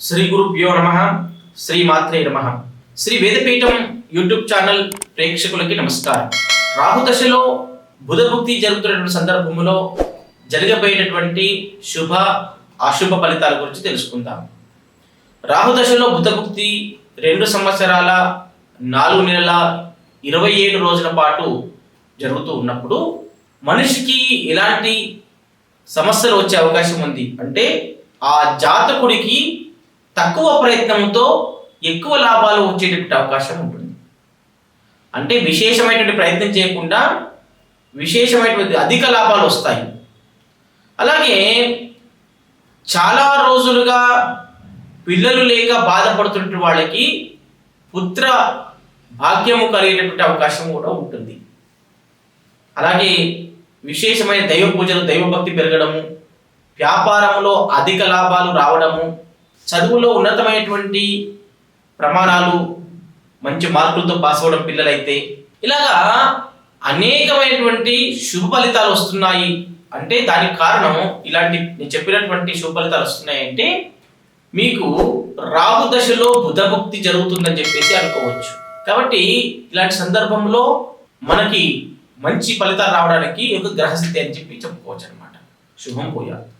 శ్రీ గురుభ్యో నమ. శ్రీ మాత్రే నమ. శ్రీ వేదపీఠం యూట్యూబ్ ఛానల్ ప్రేక్షకులకి నమస్కారం. రాహు దశలో బుధభుక్తి జరుగుతున్నటువంటి సందర్భంలో జరగబోయేటటువంటి శుభ అశుభ ఫలితాల గురించి తెలుసుకుందాం. రాహు దశలో బుధభుక్తి రెండు సంవత్సరాల నాలుగు నెలల ఇరవై ఏడు రోజుల పాటు జరుగుతూ ఉన్నప్పుడు మనిషికి ఎలాంటి సమస్యలు వచ్చే అవకాశం ఉంది అంటే ఆ జాతకుడికి తక్కువ ప్రయత్నంతో ఎక్కువ లాభాలు వచ్చేటటువంటి అవకాశం ఉంటుంది. అంటే విశేషమైనటువంటి ప్రయత్నం చేయకుండా విశేషమైనటువంటి అధిక లాభాలు వస్తాయి. అలాగే చాలా రోజులుగా పిల్లలు లేక బాధపడుతున్న వాళ్ళకి పుత్ర భాగ్యము కలిగేటటువంటి అవకాశం కూడా ఉంటుంది. అలాగే విశేషమైన దైవ పూజలు దైవభక్తి పెరగడము వ్యాపారంలో అధిక లాభాలు రావడము చదువులో ఉన్నతమైనటువంటి ప్రమాణాలు మంచి మార్కులతో పాస్ అవ్వడం పిల్లలైతే ఇలాగా అనేకమైనటువంటి శుభ ఫలితాలు వస్తున్నాయి. అంటే దానికి కారణం ఇలాంటి నేను చెప్పినటువంటి శుభ ఫలితాలు వస్తున్నాయి అంటే మీకు రాహు దశలో బుధభక్తి జరుగుతుందని చెప్పేసి అనుకోవచ్చు. కాబట్టి ఇలాంటి సందర్భంలో మనకి మంచి ఫలితాలు రావడానికి ఒక గ్రహస్థితి అని చెప్పి చెప్పుకోవచ్చు అనమాట శుభం పోయాలి